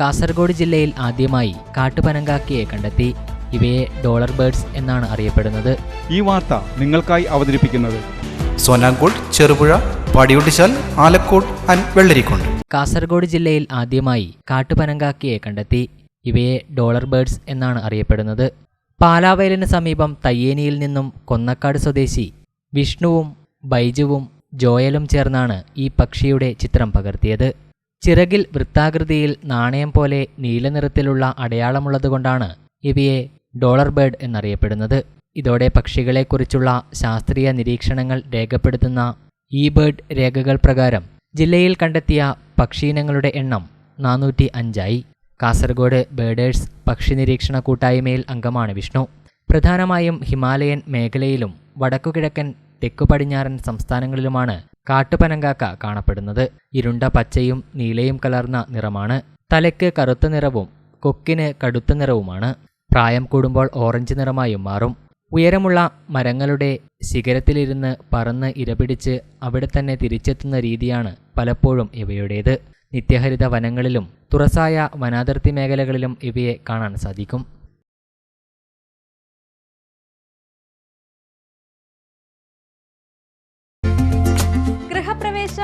കാസർഗോഡ് ജില്ലയിൽ ആദ്യമായി കാട്ടുപനങ്കാക്കിയെ കണ്ടെത്തി. ഇവയെ ഡോളർ ബേർഡ്സ് എന്നാണ് അറിയപ്പെടുന്നത്. ഈ വാർത്ത നിങ്ങൾക്കായി അവതരിപ്പിക്കുന്നത്. സോനാങ്കോട് ചെറുപുഴ പടിയുട്ടിച്ചാൽ ആലക്കോട് ആൻഡ് വെള്ളരിക്കുണ്ട്. കാസർഗോഡ് ജില്ലയിൽ ആദ്യമായി കാട്ടുപനങ്കാക്കിയെ കണ്ടെത്തി. ഇവയെ ഡോളർ ബേർഡ്സ് എന്നാണ് അറിയപ്പെടുന്നത്. പാലാവയലിന് സമീപം തയ്യേനിയിൽ നിന്നും കൊന്നക്കാട് സ്വദേശി വിഷ്ണുവും ബൈജുവും ജോയലും ചേർന്നാണ് ഈ പക്ഷിയുടെ ചിത്രം പകർത്തിയത്. ചിറകിൽ വൃത്താകൃതിയിൽ നാണയം പോലെ നീലനിറത്തിലുള്ള അടയാളമുള്ളതുകൊണ്ടാണ് ഇവയെ ഡോളർ ബേർഡ് എന്നറിയപ്പെടുന്നത്. ഇതോടെ പക്ഷികളെക്കുറിച്ചുള്ള ശാസ്ത്രീയ നിരീക്ഷണങ്ങൾ രേഖപ്പെടുത്തുന്ന ഈ ബേർഡ് രേഖകൾ പ്രകാരം ജില്ലയിൽ കണ്ടെത്തിയ പക്ഷീനങ്ങളുടെ എണ്ണം നാനൂറ്റി അഞ്ചായി കാസർഗോഡ് ബേഡേഴ്സ് പക്ഷി നിരീക്ഷണ കൂട്ടായ്മയിൽ അംഗമാണ് വിഷ്ണു. പ്രധാനമായും ഹിമാലയൻ മേഖലയിലും വടക്കുകിഴക്കൻ തെക്കു പടിഞ്ഞാറൻ സംസ്ഥാനങ്ങളിലുമാണ് കാട്ടുപനങ്കാക്ക കാണപ്പെടുന്നത്. ഇരുണ്ട പച്ചയും നീലയും കലർന്ന നിറമാണ്. തലയ്ക്ക് കറുത്ത നിറവും കൊക്കിന് കടുത്ത നിറവുമാണ്. പ്രായം കൂടുമ്പോൾ ഓറഞ്ച് നിറമായും മാറും. ഉയരമുള്ള മരങ്ങളുടെ ശിഖരത്തിലിരുന്ന് പറന്ന് ഇരപിടിച്ച് അവിടെ തന്നെ തിരിച്ചെത്തുന്ന രീതിയാണ് പലപ്പോഴും ഇവയുടേത്. നിത്യഹരിത വനങ്ങളിലും തുറസായ വനാതിർത്തി മേഖലകളിലും ഇവയെ കാണാൻ സാധിക്കും.